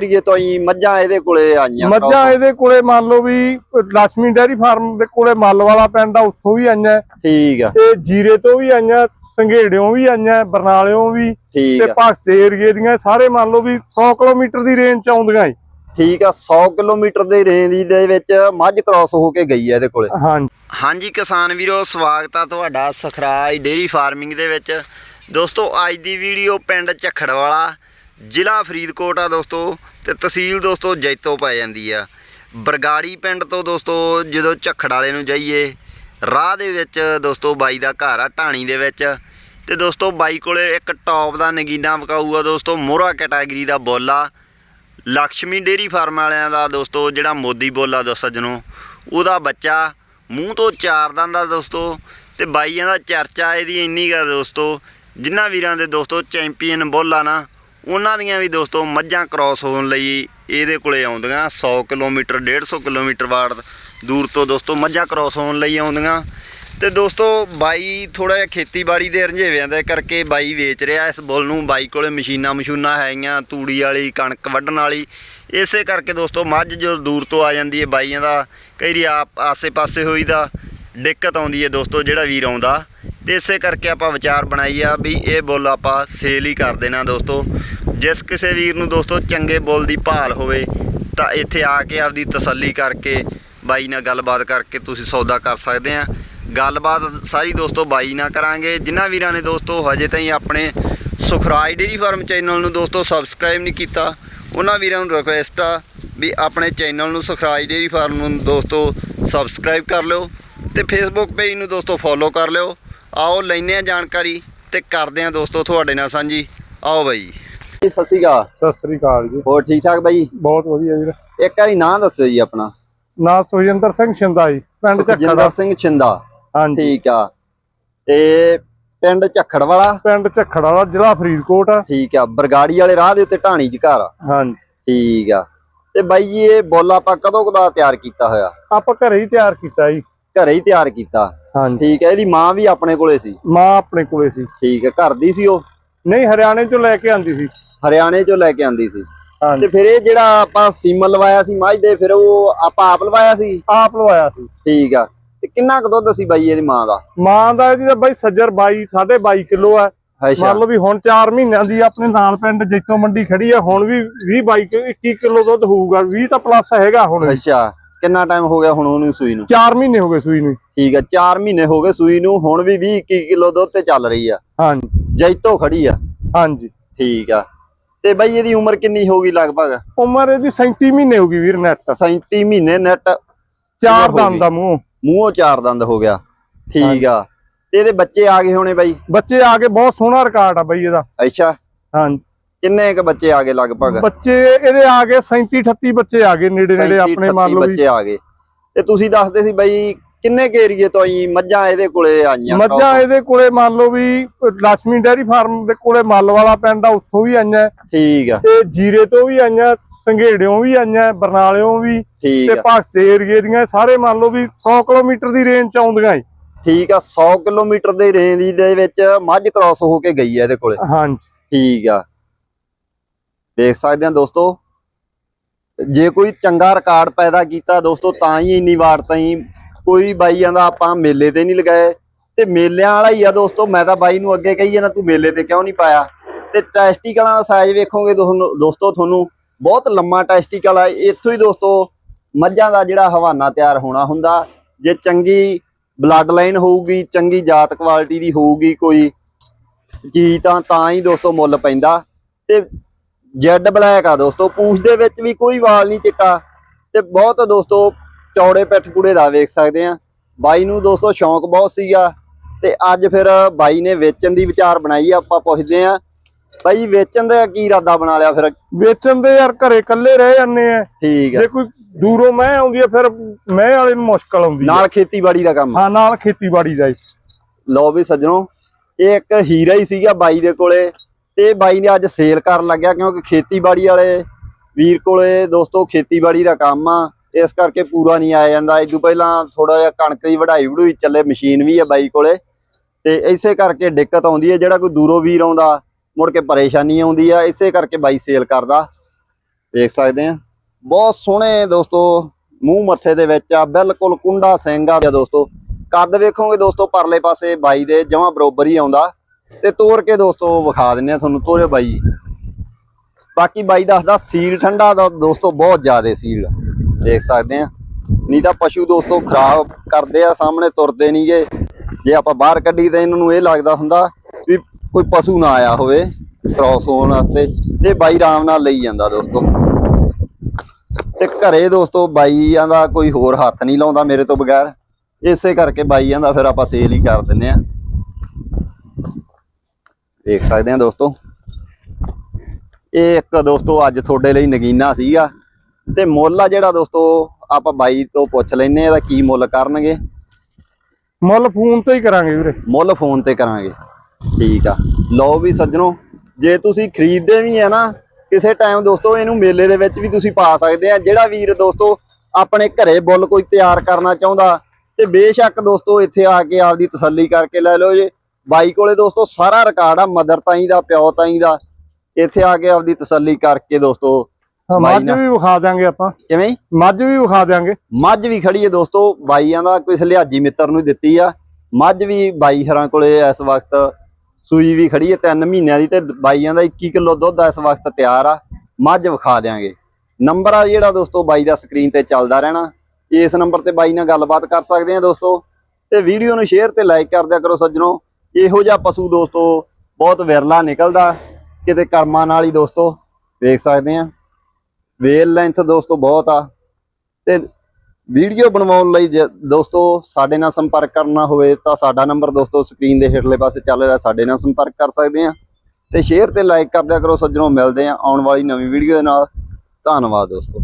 ਏਰੀਏ ਤੋਂ ਹੀ ਮੱਝਾਂ ਇਹਦੇ ਕੋਲੇ ਆਈਆਂ ਮੱਝਾਂ ਇਹਦੇ ਕੋਲੇ ਮੰਨ ਲਓ ਵੀ ਲక్ష్ਮੀ ਡੈਰੀ ਫਾਰਮ ਦੇ ਕੋਲੇ ਮੱਲ ਵਾਲਾ ਪਿੰਡ ਆ ਉੱਥੋਂ ਵੀ ਆਈਆਂ। ਠੀਕ ਆ। ਤੇ ਜੀਰੇ ਤੋਂ ਵੀ ਆਈਆਂ ਸੰਘੇੜਿਓਂ ਵੀ ਆਈਆਂ ਬਰਨਾਲਿਓਂ ਵੀ। ਤੇ ਭਗਤੇ ਏਰੀਏ ਦੀਆਂ ਸਾਰੇ ਮੰਨ ਲਓ ਵੀ 100 ਕਿਲੋਮੀਟਰ ਦੀ ਰੇਂਜ ਚ ਆਉਂਦੀਆਂ ਈ। ਠੀਕ ਆ 100 ਕਿਲੋਮੀਟਰ ਦੇ ਰੇਂਜ ਦੇ ਵਿੱਚ ਮੱਝ ਕ੍ਰਾਸ ਹੋ ਕੇ ਗਈ ਹੈ ਇਹਦੇ ਕੋਲੇ। ਹਾਂਜੀ। ਹਾਂਜੀ ਕਿਸਾਨ ਵੀਰੋ ਸਵਾਗਤ ਆ ਤੁਹਾਡਾ ਸਖਰਾਜ ਡੇਰੀ ਫਾਰਮਿੰਗ ਦੇ ਵਿੱਚ। ਦੋਸਤੋ ਅੱਜ ਦੀ ਵੀਡੀਓ ਪਿੰਡ ਝੱਖੜ ਵਾਲਾ ਜ਼ਿਲ੍ਹਾ ਫਰੀਦਕੋਟ ਆ ਦੋਸਤੋ ਤੇ ਤਹਿਸੀਲ ਦੋਸਤੋ ਜੈਤੋ ਪੈ ਜਾਂਦੀ ਆ। ਬਰਗਾੜੀ ਪਿੰਡ ਤੋਂ ਦੋਸਤੋ ਜਦੋਂ ਝੱਖੜ ਵਾਲੇ ਨੂੰ ਜਾਈਏ, ਰਾਹ ਦੇ ਵਿੱਚ ਦੋਸਤੋ ਬਾਈ ਦਾ ਘਰ ਆ ਢਾਣੀ ਦੇ ਵਿੱਚ ਤੇ ਦੋਸਤੋ ਬਾਈ ਕੋਲੇ ਇੱਕ ਟੌਪ ਦਾ ਨਗੀਨਾ ਵਿਕਾਊ ਆ ਦੋਸਤੋ ਮੋਹਰਾ ਕੈਟਾਗਰੀ ਦਾ ਬੋਲਾ ਲక్ష్ਮੀ ਡੇਰੀ ਫਾਰਮ ਵਾਲਿਆਂ ਦਾ ਦੋਸਤੋ ਜਿਹੜਾ ਮੋਦੀ ਬੋਲਾ ਦੋ ਸੱਜਣੋ, ਉਹਦਾ ਬੱਚਾ ਮੂੰਹ ਤੋਂ ਚਾਰ ਦੰਦ ਦਾ ਦੋਸਤੋ ਤੇ ਬਾਈਆਂ ਦਾ ਚਰਚਾ ਇਹਦੀ ਇੰਨੀ ਗਾ ਦੋਸਤੋ ਜਿਨ੍ਹਾਂ ਵੀਰਾਂ ਦੇ ਦੋਸਤੋ ਚੈਂਪੀਅਨ ਬੋਲਾ ਨਾ ਉਹਨਾਂ ਦੀਆਂ ਵੀ ਦੋਸਤੋ ਮੱਝਾਂ ਕ੍ਰਾਸ ਹੋਣ ਲਈ ਇਹਦੇ ਕੋਲੇ ਆਉਂਦੀਆਂ 100 ਕਿਲੋਮੀਟਰ 150 ਕਿਲੋਮੀਟਰ ਵਾਰ ਦੂਰ ਤੋਂ ਦੋਸਤੋ ਮੱਝਾਂ ਕ੍ਰਾਸ ਹੋਣ ਲਈ ਆਉਂਦੀਆਂ। ਤੇ ਦੋਸਤੋ ਬਾਈ ਥੋੜਾ ਜਿਹਾ ਖੇਤੀਬਾੜੀ ਦੇ ਰੰਝੇਵਿਆਂ ਦੇ ਕਰਕੇ ਬਾਈ ਵੇਚ ਰਿਹਾ ਇਸ ਬੁੱਲ ਨੂੰ। ਬਾਈ ਕੋਲੇ ਮਸ਼ੀਨਾਂ ਮਸ਼ੂਨਾਂ ਹੈਗੀਆਂ, ਤੂੜੀ ਵਾਲੀ, ਕਣਕ ਵੱਢਣ ਵਾਲੀ। ਇਸੇ ਕਰਕੇ ਦੋਸਤੋ ਮੱਝ ਜੋ ਦੂਰ ਤੋਂ ਆ ਜਾਂਦੀ ਹੈ ਬਾਈਆਂ ਦਾ, ਕਈ ਵਾਰੀ ਆਪ ਆਸੇ-ਪਾਸੇ ਹੋਈ ਦਾ ਦਿੱਕਤ ਆਉਂਦੀ ਹੈ ਦੋਸਤੋ ਜਿਹੜਾ ਵੀਰ ਆਉਂਦਾ। ਤੇ ਇਸੇ ਕਰਕੇ ਆਪਾਂ ਵਿਚਾਰ ਬਣਾਈ ਆ ਵੀ ਇਹ ਬੁੱਲ ਆਪਾਂ ਸੇਲ ਹੀ ਕਰ ਦੇਣਾ ਦੋਸਤੋ। ਜਿਸ ਕਿਸੇ ਵੀਰ ਨੂੰ ਦੋਸਤੋ ਚੰਗੇ ਬੁੱਲ ਦੀ ਭਾਲ ਹੋਵੇ, ਤਾਂ ਇੱਥੇ ਆ ਕੇ ਆਪਦੀ ਤਸੱਲੀ ਕਰਕੇ ਬਾਈ ਨਾਲ ਗੱਲਬਾਤ ਕਰਕੇ ਤੁਸੀਂ ਸੌਦਾ ਕਰ ਸਕਦੇ ਆ। ਗੱਲਬਾਤ ਸਾਰੀ ਦੋਸਤੋ ਬਾਈ ਨਾਲ ਕਰਾਂਗੇ। ਜਿਨ੍ਹਾਂ ਵੀਰਾਂ ਨੇ ਦੋਸਤੋ ਹਜੇ ਤਾਈਂ ਆਪਣੇ ਸੁਖਰਾਜ ਡੇਰੀ ਫਾਰਮ ਚੈਨਲ ਨੂੰ ਦੋਸਤੋ ਸਬਸਕ੍ਰਾਈਬ ਨਹੀਂ ਕੀਤਾ, ਉਹਨਾਂ ਵੀਰਾਂ ਨੂੰ ਰਿਕੁਐਸਟ ਆ ਵੀ ਆਪਣੇ ਚੈਨਲ ਨੂੰ ਸੁਖਰਾਜ ਡੇਰੀ ਫਾਰਮ ਨੂੰ ਦੋਸਤੋ ਸਬਸਕ੍ਰਾਈਬ ਕਰ ਲਿਓ ਤੇ ਫੇਸਬੁੱਕ ਪੇਜ ਨੂੰ ਦੋਸਤੋ ਫੋਲੋ ਕਰ ਲਿਓ। ਆਓ ਲੈਨੇ ਆ ਜਾਣਕਾਰੀ ਤੇ ਕਰਦੇ ਆ ਦੋਸਤੋ ਤੁਹਾਡੇ ਨਾਲ ਸਾਂਝੀ। ਆਓ ਬਾਈ। ਸਤਿ ਸ਼੍ਰੀ ਅਕਾਲ। ਸਤਿ ਸ੍ਰੀ ਅਕਾਲ ਜੀ। ਹੋਰ ਠੀਕ ਠਾਕ ਬਾਈ? ਬਹੁਤ ਵਧੀਆ ਵੀਰ ਇੱਕ ਵਾਰੀ ਨਾਂ ਦੱਸਿਓ ਜੀ ਆਪਣਾ। ਨਾਂ ਸੁਖਜਿੰਦਰ ਸਿੰਘ ਸ਼ਿੰਦਾ ਜੀ ਪਿੰਡ ਝੱਖੜ ਸਿੰਘ ਛਿੰਦਾ। ਹਾਂਜੀ। ਠੀਕ ਆ। ਤੇ ਪਿੰਡ ਝੱਖੜ ਵਾਲਾ? ਪਿੰਡ ਝੱਖੜ ਵਾਲਾ ਜ਼ਿਲ੍ਹਾ ਫਰੀਦਕੋਟ। ਆ ਠੀਕ ਆ। ਬਰਗਾੜੀ ਵਾਲੇ ਰਾਹ ਦੇ ਉੱਤੇ ਢਾਣੀ ਚ ਘਰ ਆ। ਹਾਂਜੀ। ਠੀਕ ਆ। ਤੇ ਬਾਈ ਜੀ ਇਹ ਬੋਲ ਆਪਾਂ ਕਦੋਂ ਕਦਾ ਤਿਆਰ ਕੀਤਾ ਹੋਇਆ? ਆਪਾਂ ਘਰੇ ਹੀ ਤਿਆਰ ਕੀਤਾ ਜੀ। ਘਰੇ ਹੀ ਤਿਆਰ ਕੀਤਾ। ਹਾਂਜੀ। ਠੀਕ ਹੈ ਇਹਦੀ ਮਾਂ ਵੀ ਆਪਣੇ ਕੋਲੇ ਸੀ? ਮਾਂ ਆਪਣੇ ਕੋਲੇ ਸੀ। ਠੀਕ ਹੈ ਘਰ ਦੀ ਸੀ ਉਹ? ਨਹੀਂ ਹਰਿਆਣੇ ਚੋਂ ਲੈ ਕੇ ਆਂਦੀ ਸੀ। ਹਰਿਆਣੇ ਚੋਂ ਲੈ ਕੇ ਆਂਦੀ ਸੀ। ਤੇ ਫਿਰ ਇਹ ਜਿਹੜਾ ਆਪਾਂ ਸੀਮਨ ਲਵਾਇਆ ਸੀ ਮੱਝ ਦੇ ਫਿਰ ਉਹ ਆਪਾਂ ਆਪ ਲਵਾਇਆ ਸੀ? ਆਪ ਲਵਾਇਆ ਸੀ। ਠੀਕ ਆ। ਤੇ ਕਿੰਨਾ ਕੁ ਦੁੱਧ ਸੀ ਬਾਈ ਇਹਦੀ ਮਾਂ ਦਾ? ਮਾਂ ਦਾ ਇਹਦੀ ਤਾਂ ਬਾਈ ਸੱਜਰ 22 22.5 ਕਿਲੋ ਆ। ਮੰਨ ਲਓ ਵੀ ਹੁਣ 4 ਮਹੀਨਿਆਂ ਦੀ ਆਪਣੇ ਨਾਲ ਪਿੰਡ ਜੈਤੋਂ ਮੰਡੀ ਖੜੀ ਆ ਹੁਣ ਵੀ 20 22 ਕਿ- 21 ਕਿਲੋ ਦੁੱਧ ਹੋਊਗਾ 20 ਤਾਂ ਪਲੱਸ ਹੈਗਾ ਹੁਣ। ਅੱਛਾ। ਕਿੰਨਾ ਟਾਈਮ ਹੋ ਗਿਆ ਹੁਣ ਉਹਨੂੰ ਸੂਈ ਨੂੰ? 4 ਮਹੀਨੇ ਹੋ ਗਏ ਸੂਈ ਨੂੰ ਠੀਕ ਆ 4 ਮਹੀਨੇ ਹੋ ਗਏ ਸੂਈ ਨੂੰ ਹੁਣ ਵੀ 20 21 ਕਿਲੋ ਦੁੱਧ ਤੇ ਚੱਲ ਰਹੀ ਆ। ਹਾਂਜੀ। ਜੈਤੋ ਖੜੀ ਆ। ਹਾਂਜੀ। ਠੀਕ ਆ। ਤੇ ਬਾਈ ਇਹਦੀ ਉਮਰ ਕਿੰਨੀ ਹੋਗੀ ਲਗਭਗ? ਉਮਰ ਇਹਦੀ 37 ਮਹੀਨੇ ਹੋ ਗਈ ਵੀਰ ਨੈਟ 37 ਮਹੀਨੇ ਨੈਟ ਚਾਰ ਹੋ ਦੰਦ। ਦਾ ਮੂੰਹ। ਮੂੰਹੋਂ ਚਾਰ ਦੰਦ ਹੋ ਗਿਆ। ਠੀਕ। ਆ। ਤੇ ਇਹਦੇ ਬੱਚੇ ਆ ਗਏ ਹੋਣੇ ਬਾਈ? ਬੱਚੇ ਆ ਕੇ ਬਹੁਤ ਸੋਹਣਾ ਰਿਕਾਰਡ ਆ ਬਾਈ ਇਹਦਾ। ਅੱਛਾ। ਹਾਂਜੀ। ਕਿੰਨੇ ਕ ਬੱਚੇ ਆ ਗਏ ਲਗਭਗ? ਬੱਚੇ ਇਹਦੇ ਆ ਗਏ 37 38 ਬੱਚੇ ਆ ਗਏ ਨੇੜੇ ਨੇੜੇ 37, ਆਪਣੇ ਮੰਨ 38 ਲਓ ਬੱਚੇ ਆ ਗਏ। ਤੇ ਤੁਸੀਂ ਦੱਸਦੇ ਸੀ ਬਾਈ ਕਿੰਨੇ ਕੁ ਏਰੀਏ ਤੋਂ ਆਈ ਮੱਝਾਂ ਇਹਦੇ ਕੋਲੇ ਆਈਆਂ? ਮੱਝਾਂ ਇਹਦੇ ਕੋਲੇ ਮੰਨ ਲਓ ਵੀ ਲక్ష్ਮੀ ਡੈਰੀ ਫਾਰਮ ਦੇ ਕੋਲੇ ਮੱਲ ਵਾਲਾ ਪਿੰਡ ਆ ਉੱਥੋਂ ਵੀ ਆਈਆਂ। ਠੀਕ ਆ। ਤੇ ਜੀਰੇ ਤੋਂ ਵੀ ਆਈਆਂ ਸੰਘੇੜਿਓਂ ਵੀ ਆਈਆਂ ਬਰਨਾਲਿਓਂ ਵੀ। ਤੇ ਭਗਤੇ ਏਰੀਏ ਦੀਆਂ ਸਾਰੇ ਮੰਨ ਲਓ ਵੀ 100 ਕਿਲੋਮੀਟਰ ਦੀ ਰੇਂਜ ਚ ਆਉਂਦੀਆਂ ਈ। ਠੀਕ ਆ 100 ਕਿਲੋਮੀਟਰ ਦੇ ਰੇਂਜ ਦੇ ਵਿੱਚ ਮੱਝ ਕ੍ਰਾਸ ਹੋ ਕੇ ਗਈ ਆ ਇਹਦੇ ਕੋਲੇ। ਹਾਂਜੀ। ਠੀਕ ਆ। ਦੇਖ ਸਕਦੇ ਆ ਦੋਸਤੋ। ਜੇ ਕੋਈ ਚੰਗਾ ਰਿਕਾਰਡ ਪੈਦਾ ਕੀਤਾ ਦੋਸਤੋ, ਤਾਂ ਹੀ ਇੰਨੀ ਵਾਰ ਤਾਈਂ ਕੋਈ ਬਾਈਆਂ ਦਾ ਆਪਾਂ ਮੇਲੇ ਤੇ ਨਹੀਂ ਲਗਾਏ। ਤੇ ਮੇਲਿਆਂ ਵਾਲਾ ਹੀ ਆ ਦੋਸਤੋ, ਮੈਂ ਤਾਂ ਬਾਈ ਨੂੰ ਅੱਗੇ ਕਹੀ ਜਾਣਾ ਤੂੰ ਮੇਲੇ ਤੇ ਕਿਉਂ ਨਹੀਂ ਪਾਇਆ? ਤੇ ਟੈਸਟੀਕਲਾਂ ਦਾ ਸਾਈਜ਼ ਵੇਖੋਗੇ ਤੁਹਾਨੂੰ, ਦੋਸਤੋ, ਤੁਹਾਨੂੰ ਬਹੁਤ ਲੰਮਾ ਟੈਸਟੀਕਲ ਆ। ਇੱਥੋਂ ਹੀ ਦੋਸਤੋ, ਮੱਝਾਂ ਦਾ ਜਿਹੜਾ ਹਵਾਨਾ ਤਿਆਰ ਹੋਣਾ ਹੁੰਦਾ। ਜੇ ਚੰਗੀ ਬਲੱਡ ਲਾਈਨ ਹੋਊਗੀ, ਚੰਗੀ ਜਾਤ ਕੁਆਲਿਟੀ ਦੀ ਹੋਊਗੀ ਕੋਈ ਚੀਜ਼, ਤਾਂ ਤਾਂ ਹੀ ਦੋਸਤੋ ਮੁੱਲ ਪੈਂਦਾ। ਤੇ ਜੈਡ ਬਲੈਕ ਆ ਦੋਸਤੋ ਪੂਛ ਦੇ ਵਿੱਚ ਵੀ ਕੋਈ ਵਾਲ ਨਹੀਂ ਚਿੱਟਾ ਤੇ ਬਹੁਤ ਦੋਸਤੋ ਚੌੜੇ ਪਿੱਠ ਪੂੜੇ ਦਾ ਵੇਖ ਸਕਦੇ ਆ। ਬਾਈ ਨੂੰ ਦੋਸਤੋ ਸ਼ੌਂਕ ਬਹੁਤ ਸੀਗਾ ਤੇ ਅੱਜ ਫਿਰ ਬਾਈ ਨੇ ਵੇਚਣ ਦੀ ਵਿਚਾਰ ਬਣਾਈ ਆਪਾਂ ਪੁੱਛਦੇ ਆ। ਬਾਈ ਵੇਚਣ ਦਾ ਕੀ ਇਰਾਦਾ ਬਣਾ ਲਿਆ ਫਿਰ? ਵੇਚਣ ਦੇ ਯਾਰ ਘਰੇ ਇਕੱਲੇ ਰਹਿ ਜਾਂਦੇ ਆ। ਠੀਕ ਆ। ਜੇ ਕੋਈ ਦੂਰੋਂ ਮੈਂ ਆਉਂਦੀ ਆ ਫਿਰ ਮੈਂ ਵਾਲੇ ਨੂੰ ਮੁਸ਼ਕਲ ਆਉਂਦੀ ਨਾਲ ਖੇਤੀਬਾੜੀ ਦਾ ਕੰਮ? ਹਾਂ ਨਾਲ ਖੇਤੀਬਾੜੀ ਦਾ ਲਓ ਵੀ ਸੱਜਣੋ ਇਹ ਇੱਕ ਹੀਰਾ ਹੀ ਸੀਗਾ ਬਾਈ ਦੇ ਕੋਲੇ। ਤੇ ਬਾਈ ਨੇ ਅੱਜ ਸੇਲ ਕਰਨ ਲੱਗਿਆ ਕਿਉਂਕਿ ਖੇਤੀਬਾੜੀ ਵਾਲੇ ਵੀਰ ਕੋਲੇ ਦੋਸਤੋ ਖੇਤੀਬਾੜੀ ਦਾ ਕੰਮ ਆ, ਇਸ ਕਰਕੇ ਪੂਰਾ ਨਹੀਂ ਆਇਆ ਜਾਂਦਾ। ਇਦੋਂ ਪਹਿਲਾਂ ਥੋੜਾ ਜਿਹਾ ਕਣਕ ਦੀ ਵਢਾਈ ਵਢੂਈ ਚੱਲੇ, ਮਸ਼ੀਨ ਵੀ ਆ ਬਾਈ ਕੋਲੇ। ਤੇ ਇਸੇ ਕਰਕੇ ਦਿੱਕਤ ਆਉਂਦੀ ਹੈ ਜਿਹੜਾ ਕੋਈ ਦੂਰੋਂ ਵੀਰ ਆਉਂਦਾ, ਮੁੜ ਕੇ ਪਰੇਸ਼ਾਨੀ ਆਉਂਦੀ ਆ, ਇਸੇ ਕਰਕੇ ਬਾਈ ਸੇਲ ਕਰਦਾ। ਵੇਖ ਸਕਦੇ ਆ। ਬਹੁਤ ਸੋਹਣੇ ਦੋਸਤੋ, ਮੂੰਹ ਮੱਥੇ ਦੇ ਵਿੱਚ ਆ, ਬਿਲਕੁਲ ਕੁੰਡਾ ਸਿੰਘ ਆ ਦੋਸਤੋ। ਕੱਦ ਵੇਖੋਗੇ ਦੋਸਤੋ, ਪਰਲੇ ਪਾਸੇ ਬਾਈ ਦੇ ਜਮਾਂ ਬਰੋਬਰ ਹੀ ਆਉਂਦਾ। ਤੇ ਤੋੜ ਕੇ ਦੋਸਤੋ ਵਿਖਾ ਦਿੰਨੇ ਆ ਤੁਹਾਨੂੰ ਤੋਰੇ ਬਾਈ ਬਾਕੀ ਬਾਈ ਦੱਸਦਾ, ਸੀਲ ਠੰਡਾ ਦਾ ਦੋਸਤੋ ਬਹੁਤ ਜ਼ਿਆਦਾ ਸੀਲ, ਦੇਖ ਸਕਦੇ ਆ। ਨਹੀਂ ਤਾਂ ਪਸ਼ੂ ਦੋਸਤੋ ਖਰਾਬ ਕਰਦੇ ਆ, ਸਾਹਮਣੇ ਤੁਰਦੇ ਨਹੀਂਗੇ ਜੇ ਆਪਾਂ ਬਾਹਰ ਕੱਢੀ ਤਾਂ ਇਹਨਾਂ ਨੂੰ ਇਹ ਲੱਗਦਾ ਹੁੰਦਾ ਵੀ ਕੋਈ ਪਸ਼ੂ ਨਾ ਆਇਆ ਹੋਵੇ ਕ੍ਰਾਸ ਹੋਣ ਵਾਸਤੇ। ਤੇ ਬਾਈ ਆਰਾਮ ਨਾਲ ਲਈ ਜਾਂਦਾ ਦੋਸਤੋ। ਤੇ ਘਰੇ ਦੋਸਤੋ ਬਾਈਆਂ ਦਾ ਕੋਈ ਹੋਰ ਹੱਥ ਨਹੀਂ ਲਾਉਂਦਾ ਮੇਰੇ ਤੋਂ ਬਗੈਰ। ਇਸੇ ਕਰਕੇ ਬਾਈਆਂ ਦਾ ਫਿਰ ਆਪਾਂ ਸੇਲ ਹੀ ਕਰ ਦਿੰਨੇ ਆ। ਦੇਖ ਸਕਦੇ ਆ ਦੋਸਤੋ। ਇਹ ਇੱਕ ਦੋਸਤੋ ਅੱਜ ਤੁਹਾਡੇ ਲਈ ਨਗੀਨਾ ਸੀਗਾ। ਤੇ ਮੁੱਲ ਆ ਜਿਹੜਾ ਦੋਸਤੋ ਆਪਾਂ ਬਾਈ ਤੋਂ ਪੁੱਛ ਲੈਨੇ ਆ ਇਹਦਾ ਕੀ ਮੁੱਲ ਕਰਨਗੇ? ਮੁੱਲ ਫੋਨ ਤੇ ਹੀ ਕਰਾਂਗੇ ਵੀਰੇ। ਮੁੱਲ ਫੋਨ ਤੇ ਕਰਾਂਗੇ। ਠੀਕ ਆ। ਲਓ ਵੀ ਸੱਜਣੋ ਜੇ ਤੁਸੀਂ ਖਰੀਦਦੇ ਵੀ ਆ ਨਾ ਕਿਸੇ ਟਾਈਮ ਦੋਸਤੋ ਇਹਨੂੰ ਮੇਲੇ ਦੇ ਵਿੱਚ ਵੀ ਤੁਸੀਂ ਪਾ ਸਕਦੇ ਆ। ਜਿਹੜਾ ਵੀਰ ਦੋਸਤੋ ਆਪਣੇ ਘਰੇ ਬੁੱਲ ਕੋਈ ਤਿਆਰ ਕਰਨਾ ਚਾਹੁੰਦਾ ਤੇ ਬੇਸ਼ੱਕ ਦੋਸਤੋ ਇੱਥੇ ਆ ਕੇ ਆਪਦੀ ਤਸੱਲੀ ਕਰਕੇ ਲੈ ਲਓ ਜੇ। ਬਾਈ ਕੋਲੇ ਦੋਸਤੋ ਸਾਰਾ ਰਿਕਾਰਡ ਆ ਮਦਰ ਤਾਈ ਦਾ ਪਿਓ ਤਾਈ ਦਾ। ਇੱਥੇ ਆ ਕੇ ਆਪਦੀ ਤਸੱਲੀ ਕਰਕੇ ਦੋਸਤੋ ਮੱਝ ਵੀ ਵਿਖਾ ਦਿਆਂਗੇ ਆਪਾਂ। ਕਿਵੇਂ? ਮੱਝ ਵੀ ਵਿਖਾ ਦਿਆਂਗੇ। ਮੱਝ ਵੀ ਖੜੀ ਹੈ ਦੋਸਤੋ ਬਾਈਆਂ ਦਾ ਕੋਈ ਸਲਿਆਜੀ ਮਿੱਤਰ ਨੂੰ ਦਿੱਤੀ ਆ। ਮੱਝ ਵੀ ਬਾਈ ਹਰਾਂ ਕੋਲੇ ਇਸ ਵਕਤ ਸੂਈ ਵੀ ਖੜੀ ਹੈ 3 ਮਹੀਨਿਆਂ ਦੀ ਤੇ ਬਾਈਆਂ ਦਾ 21 ਕਿਲੋ ਦੁੱਧ ਇਸ ਵਕਤ ਤਿਆਰ ਆ। ਮੱਝ ਵਿਖਾ ਦਿਆਂਗੇ। ਨੰਬਰ ਆ ਜਿਹੜਾ ਦੋਸਤੋ ਬਾਈ ਦਾ ਸਕਰੀਨ ਤੇ ਚੱਲਦਾ ਰਹਿਣਾ। ਇਸ ਨੰਬਰ ਤੇ ਬਾਈ ਨਾਲ ਗੱਲਬਾਤ ਕਰ ਸਕਦੇ ਆ ਦੋਸਤੋ। ਤੇ ਵੀਡੀਓ ਨੂੰ ਸ਼ੇਅਰ ਤੇ ਲਾਈਕ ਕਰ ਦਿਆ ਕਰੋ ਸੱਜਣੋ। ਇਹੋ ਜਿਹਾ ਪਸ਼ੂ ਦੋਸਤੋ, ਬਹੁਤ ਵਿਰਲਾ ਨਿਕਲਦਾ। ਕਿਤੇ ਕਰਮਾਂ ਨਾਲ ਹੀ ਦੋਸਤੋ, ਵੇਖ ਸਕਦੇ ਆ ਵੇਲ ਲੈਂਥ ਦੋਸਤੋ ਬਹੁਤ ਆ। ਤੇ ਵੀਡੀਓ ਬਣਵਾਉਣ ਲਈ ਜੇ ਦੋਸਤੋ, ਸਾਡੇ ਨਾਲ ਸੰਪਰਕ ਕਰਨਾ ਹੋਵੇ ਤਾਂ ਸਾਡਾ ਨੰਬਰ ਦੋਸਤੋ ਸਕਰੀਨ ਦੇ ਹੇਠਲੇ ਪਾਸੇ ਚੱਲ ਰਿਹਾ, ਸਾਡੇ ਨਾਲ ਸੰਪਰਕ ਕਰ ਸਕਦੇ ਆ ਤੇ ਸ਼ੇਅਰ ਤੇ ਲਾਈਕ ਕਰ ਦਿਆ ਕਰੋ ਸੱਜਣੋ, ਮਿਲਦੇ ਆ ਆਉਣ ਵਾਲੀ ਨਵੀਂ ਵੀਡੀਓ ਦੇ ਨਾਲ। ਧੰਨਵਾਦ ਦੋਸਤੋ।